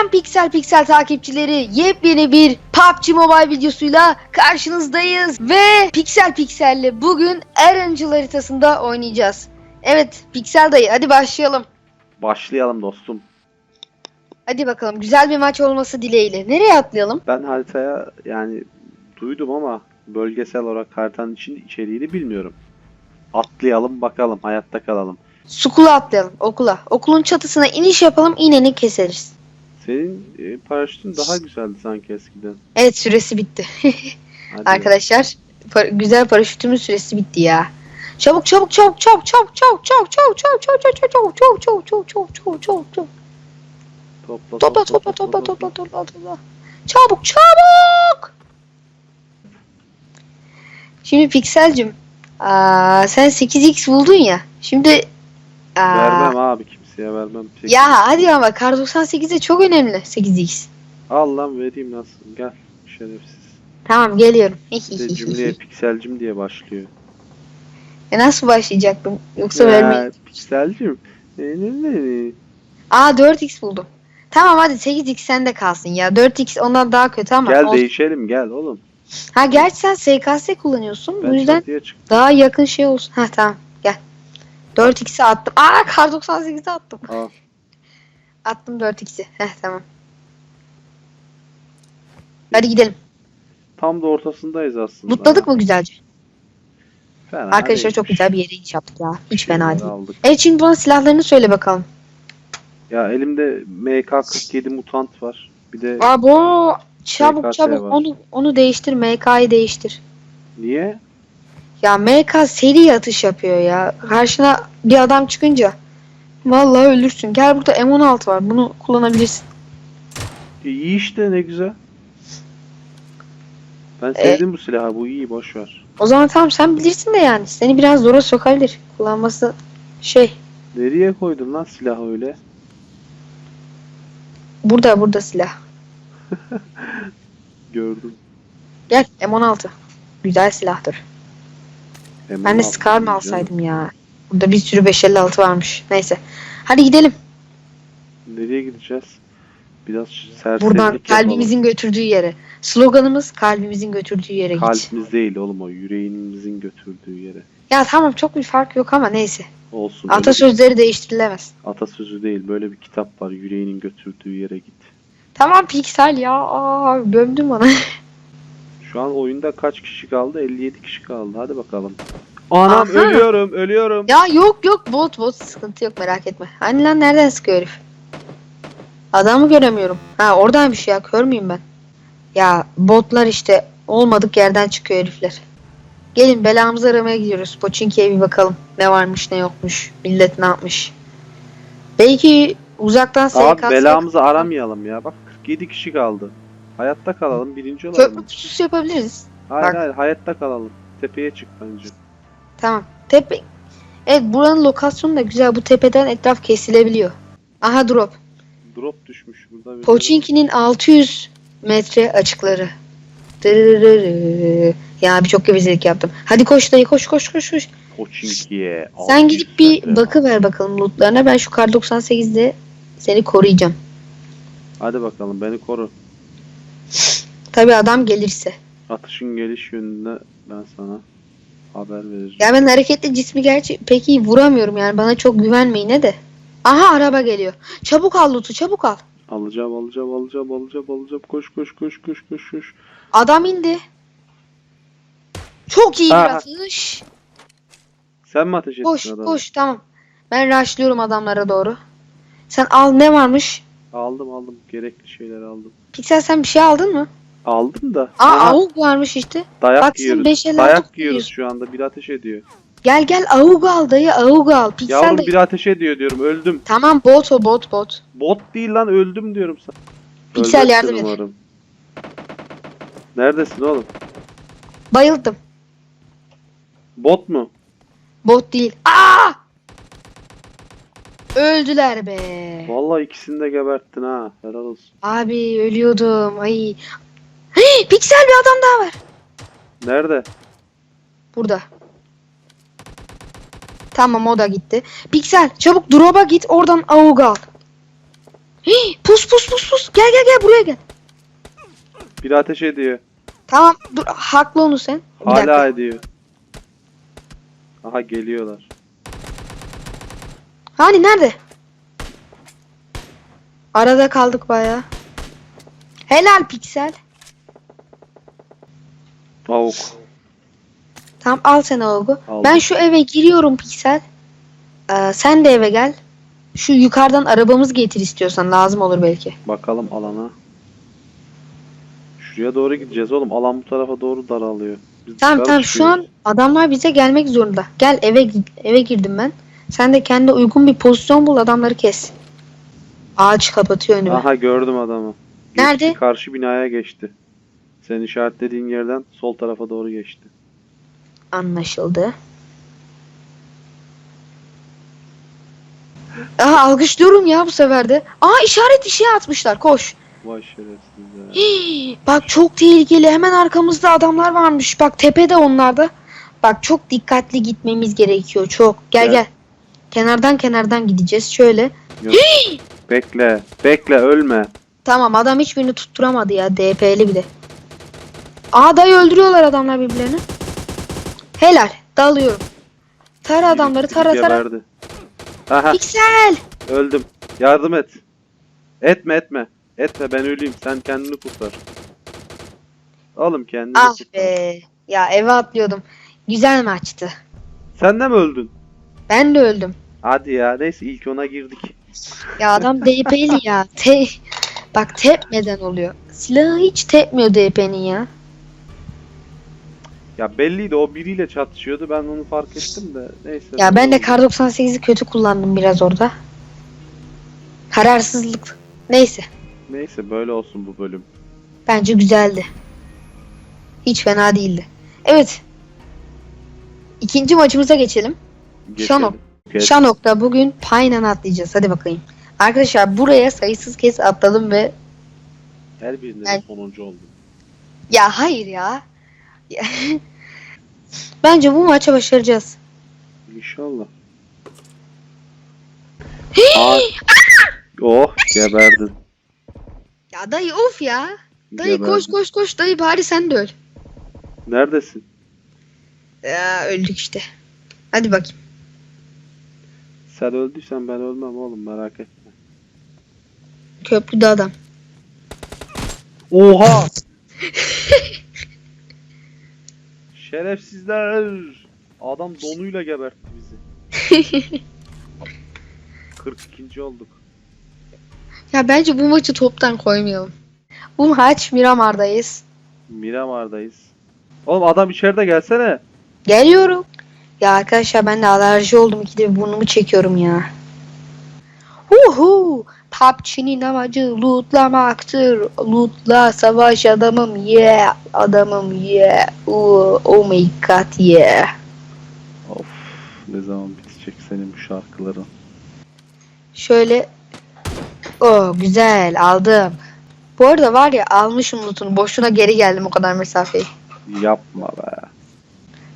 Selam Piksel Piksel takipçileri. Yepyeni bir PUBG Mobile videosuyla karşınızdayız. Ve Piksel Piksel'le bugün Erangel haritasında oynayacağız. Evet Piksel dayı hadi başlayalım. Başlayalım dostum. Hadi bakalım güzel bir maç olması dileğiyle. Nereye atlayalım? Ben haritaya yani duydum ama bölgesel olarak haritanın için içeriğini bilmiyorum. Atlayalım bakalım hayatta kalalım. Sukula atlayalım okula. Okulun çatısına iniş yapalım iğneni keseriz. Senin e, paraşütün daha güzeldi sanki eskiden. Evet süresi bitti. Hadi. Arkadaşlar par- güzel paraşütümün süresi bitti ya. Çabuk çabuk çabuk çabuk çabuk çabuk çabuk çabuk çabuk çabuk çabuk çabuk çabuk çabuk çabuk çabuk çabuk çabuk çabuk Topla Topla topla topla topla topla topla. Çabuk çabuk. Şimdi Piksel'cim aa, sen 8x buldun ya. Şimdi aa, Vermem abi kimseye vermem. Çek. ya hadi ama Kar 98'de çok önemli 8x. Al lan vereyim nasıl gel şerefsiz. Tamam geliyorum. De cümleye pikselcim diye başlıyor. e nasıl başlayacaktım? Yoksa. Ya, pikselcim. E, ne, ne, ne? Aa 4x buldum. Tamam hadi 8x sende kalsın ya. 4x ondan daha kötü ama. Gel olsun. değişelim gel oğlum. Ha gerçi sen SKS kullanıyorsun. Ben Bu yüzden daha yakın şey olsun. Ha tamam gel. 4x'i attım. Aa kar 98'i attım. Al. Attım 4x'i. Heh tamam. Hadi gidelim. Tam da ortasındayız aslında. Mutladık mı güzelce? Fena Arkadaşlar çok değilmiş. güzel bir yere iniş yaptık ya. Hiç fena Şeyleri değil. aldık. Evet şimdi buna silahlarını söyle bakalım. Ya elimde MK47 mutant var. Bir de Abo çabuk çabuk var. onu onu değiştir MK'yı değiştir. niye? Ya MK seri atış yapıyor ya. Karşına bir adam çıkınca vallahi ölürsün. Gel burada M16 var. Bunu kullanabilirsin. E, iyi işte ne güzel. Ben E- sevdim bu silahı. Bu iyi boş ver. O zaman tamam sen bilirsin de yani. Seni biraz zora sokabilir. Kullanması şey. Nereye koydun lan silahı öyle? Burada burada silah. Gördüm. Gel M16. Güzel silahtır. Hemen Ben de aldım Scar mı alsaydım ya? Burada bir sürü 556 varmış. Neyse. Hadi gidelim. Nereye gideceğiz? Biraz serserilik Buradan yapalım. kalbimizin götürdüğü yere. Sloganımız kalbimizin götürdüğü yere git. Kalbimiz değil oğlum o yüreğimizin götürdüğü yere. Ya tamam çok bir fark yok ama neyse. Olsun. öyle Atasözleri değiştirilemez. bir atasözü değil. Böyle bir kitap var. Yüreğinin götürdüğü yere git. Tamam piksel ya. Aa, gömdün bana. Şu an oyunda kaç kişi kaldı? 57 kişi kaldı. Hadi bakalım. Anam Aha. ölüyorum, ölüyorum. ya yok yok bot bot sıkıntı yok merak etme. Hani lan nereden sıkıyor herif? Adamı göremiyorum. Ha oradaymış ya kör müyüm ben? Ya botlar işte olmadık yerden çıkıyor herifler. Gelin belamızı aramaya gidiyoruz. Poçinki'ye bir bakalım. Ne varmış ne yokmuş. Millet ne yapmış. Belki uzaktan Abi SKS belamızı aramayalım ya. Bak 47 kişi kaldı. Hayatta kalalım. Birinci olalım. köprü pususu yapabiliriz. Hayır Bak. hayır hayatta kalalım. Tepeye çık bence. Tamam. Tepe. Evet buranın lokasyonu da güzel. Bu tepeden etraf kesilebiliyor. Aha drop. Drop düşmüş burada. Poçinki'nin 600 metre açıkları. Dırırırı. Ya birçok gevezelik yaptım. Hadi koş dayı koş koş koş koş. Poçinki'ye. Sen 600 gidip bir bakı ver bakalım lootlarına. Ben şu kar 98'de seni koruyacağım. Hadi bakalım beni koru. Tabi adam gelirse. Atışın geliş yönünde ben sana haber vereceğim. Ya ben hareketli cismi gerçi pek iyi vuramıyorum yani bana çok güvenmeyin ne de. Aha araba geliyor. Çabuk al loot'u çabuk al. Alacağım alacağım alacağım alacağım alacağım. Koş koş koş koş koş koş. Adam indi. Çok iyi bir Ha. atış. Sen mi ateş ettin Koş adamı? koş tamam. Ben rushlıyorum adamlara doğru. Sen al ne varmış? Aldım aldım. Gerekli şeyleri aldım. Piksel sen bir şey aldın mı? Aldım da. Aa Aha, avuk varmış işte. dayak bak sen yiyoruz. beş el Dayak yiyoruz şu anda. Bir ateş ediyor. Gel gel avuk al dayı avuk al. Piksel Yavrum dayı. bir ateş ediyor diyorum. Öldüm. Tamam bot o bot bot. Bot değil lan öldüm diyorum sana. Piksel Ölmezsin yardım et. umarım. Neredesin oğlum? Bayıldım. Bot mu? Bot değil. Aa! Öldüler be. Vallahi ikisini de geberttin ha. Helal olsun. Abi ölüyordum. Ay. Hey, piksel bir adam daha var. Nerede? Burada. Tamam o da gitti. Piksel çabuk drop'a git oradan avuk al. Hii, pus pus pus pus. Gel gel gel buraya gel. Biri ateş ediyor. Tamam dur haklı onu sen. Bir Hala dakika. ediyor. Aha geliyorlar. Hani nerede? Arada kaldık baya. Helal piksel. Tavuk. Tamam al sen. Aldım. Ben şu eve giriyorum piksel. Ee, sen de eve gel. Şu yukarıdan arabamız getir istiyorsan lazım olur belki. Bakalım alana. Şuraya doğru gideceğiz oğlum. Alan bu tarafa doğru daralıyor. Biz Tamam tamam şu an adamlar bize gelmek zorunda. Gel eve eve girdim ben. Sen de kendi uygun bir pozisyon bul adamları kes. Ağaç kapatıyor önümü. Aha gördüm adamı. Geçti, Nerede? Karşı binaya geçti. Senin işaretlediğin yerden sol tarafa doğru geçti. Anlaşıldı. Aha alkışlıyorum ya bu sefer de. Aa işaret işe atmışlar koş. Vay şerefsizler. Hii, bak çok tehlikeli hemen arkamızda adamlar varmış. Bak tepede onlar da. Bak çok dikkatli gitmemiz gerekiyor çok. Gel Gel. gel. Kenardan kenardan gideceğiz şöyle. Yok. bekle. Bekle ölme. Tamam adam hiçbirini tutturamadı ya DP'li bir de. Aa dayı öldürüyorlar adamlar birbirlerini. Helal dalıyorum. Tara adamları tara tara. Geberdi. Aha Piksel. öldüm. Yardım et. Etme etme. Etme ben öleyim. Sen kendini kurtar. Oğlum kendini Ah kurtar. be. Ya eve atlıyordum. Güzel maçtı. Sen de mi öldün? Ben de öldüm. Hadi ya neyse ilk ona girdik. Ya adam DP'li ya. Te Bak tepmeden oluyor. Silahı hiç tepmiyor DP'nin ya. Ya belliydi o biriyle çatışıyordu. Ben onu fark ettim de. Neyse. Ya ben de kar 98'i kötü kullandım biraz orada. Kararsızlık. Neyse. Neyse böyle olsun bu bölüm. Bence güzeldi. Hiç fena değildi. Evet. İkinci maçımıza geçelim. Şanok. Geç. Şanok'ta bugün Paynan atlayacağız. Hadi bakayım. Arkadaşlar buraya sayısız kez atladım ve Her birinde de sonuncu oldum. ya hayır ya. Bence bu maça başaracağız. İnşallah. Aa, oh geberdin. Ya dayı of ya. Dayı Geberdin. koş koş koş dayı bari sen de öl. Neredesin? Ya öldük işte. Hadi bakayım. Sen öldüysen ben ölmem oğlum merak etme. Köprüde adam. Oha! Şerefsizler! Adam donuyla gebertti bizi. 42. olduk. Ya bence bu maçı toptan koymayalım. Bu maç Miramar'dayız. Miramar'dayız. Oğlum adam içeride gelsene. Geliyorum. Ya arkadaşlar ben de alerji oldum. Bir burnumu çekiyorum ya. Uhu. PUBG'nin amacı lootlamaktır. Lootla savaş adamım yeah. Adamım yeah. Oo, oh my god yeah. Of ne zaman bitecek senin bu şarkıların. Şöyle. Oh güzel aldım. Bu arada var ya almışım lootunu. Boşuna geri geldim o kadar mesafeyi. Yapma be.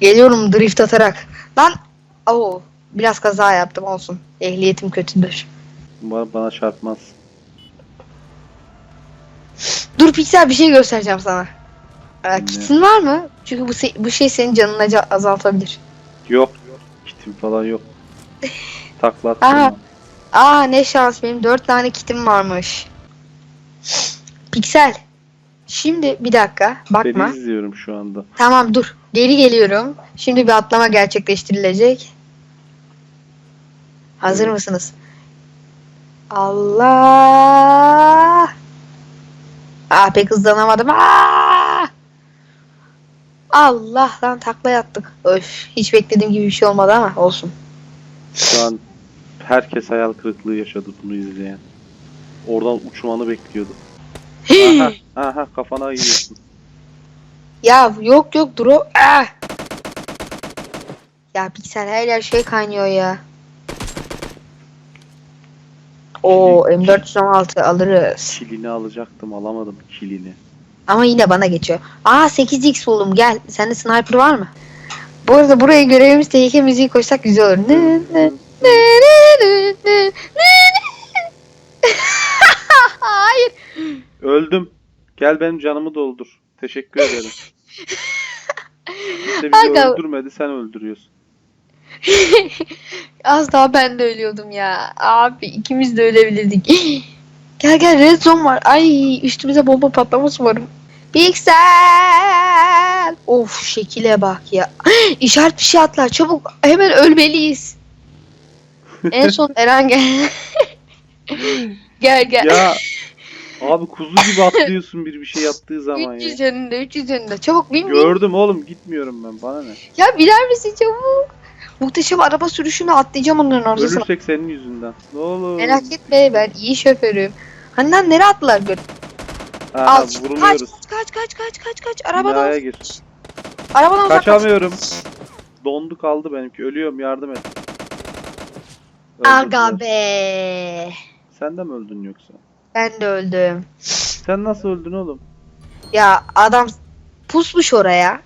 Geliyorum drift atarak. Lan. Oo, biraz kaza yaptım olsun. Ehliyetim kötüdür. Bana çarpmaz. Dur Piksel bir şey göstereceğim sana. Ee, kitin var mı? Çünkü bu, se- bu şey senin canını azaltabilir. Yok. Kitim falan yok. Takla attım. Aa ne şans benim dört tane kitim varmış. Piksel. Şimdi bir dakika bakma. Seni izliyorum şu anda. Tamam dur. Geri geliyorum. Şimdi bir atlama gerçekleştirilecek. Hazır Evet. mısınız? Allah! Aa pek hızlanamadım. Aa! Allah lan takla yattık. Öf hiç beklediğim gibi bir şey olmadı ama olsun. Şu an herkes hayal kırıklığı yaşadı bunu izleyen. Oradan uçmanı bekliyordu. aha, aha kafana yiyorsun. Ya yok yok dur o. Ah! Ya piksel her yer şey kaynıyor ya. O M416 alırız. Kilini alacaktım alamadım kilini. Ama yine bana geçiyor. Aa 8x buldum gel. Sende sniper var mı? Bu arada buraya görevimiz tehlike müziği koysak güzel olur. Ne, ne, ne, ne, ne, ne, ne, ne. Öldüm. Gel benim canımı doldur. Teşekkür ederim. Kimse bizi Aga. öldürmedi sen öldürüyorsun. Az daha ben de ölüyordum ya. Abi ikimiz de ölebilirdik. gel gel red zone var. Ay üstümüze bomba patlaması var. Piksel. Of şekile bak ya. İşaret bir şey atlar. Çabuk hemen ölmeliyiz. en son Eren gel. gel gel. Ya abi kuzu gibi atlıyorsun bir bir şey yaptığı zaman 300 ya. önünde 300 önünde. Çabuk bin bin. Gördüm oğlum gitmiyorum ben bana ne. Ya biler misin çabuk? Muhteşem araba sürüşünü atlayacağım onların ortasına. Ölürsek senin yüzünden. Ne olur. Merak etme ben iyi şoförüm. Hani lan nereye attılar gör? Aha, Al kaç vuruluyoruz. kaç kaç kaç kaç kaç arabadan Binaya gir. arabadan uzak kaç. Kaçamıyorum. Dondu kaldı benimki. Ölüyorum yardım et. Aga Öldürdüler. be. Sen de mi öldün yoksa? Ben de öldüm. Sen nasıl öldün oğlum? Ya adam pusmuş oraya.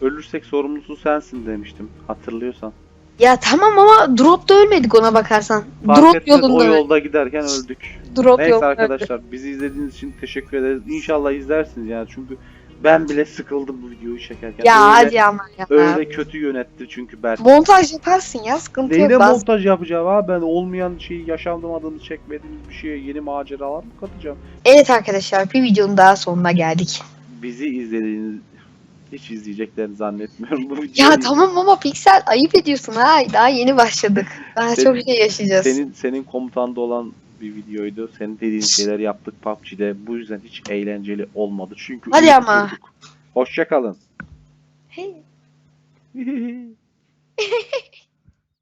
Ölürsek sorumlusu sensin demiştim. Hatırlıyorsan. Ya tamam ama dropta ölmedik ona bakarsan. Fark drop etmez, o yolunda. yolda giderken öldük. Drop Neyse yolunda. arkadaşlar bizi izlediğiniz için teşekkür ederiz. İnşallah izlersiniz yani çünkü ben bile sıkıldım bu videoyu çekerken. Ya öyle, hadi ama ya. öyle kötü yönetti çünkü Berk. Montaj yaparsın ya sıkıntı Neyine yok. Bas. montaj yapacağım abi ben olmayan şeyi yaşanmadığımız çekmediğimiz bir şeye yeni maceralar mı katacağım? Evet arkadaşlar bir videonun daha sonuna geldik. Bizi izlediğiniz hiç izleyeceklerini zannetmiyorum bu videoyu. Ya tamam ama Pixel ayıp ediyorsun ha. Daha yeni başladık. Daha Sen- çok şey yaşayacağız. Senin senin komutanda olan bir videoydu. Senin dediğin şeyleri yaptık PUBG'de. Bu yüzden hiç eğlenceli olmadı. Çünkü Hadi ama. kurduk. Hoşça kalın. Hey.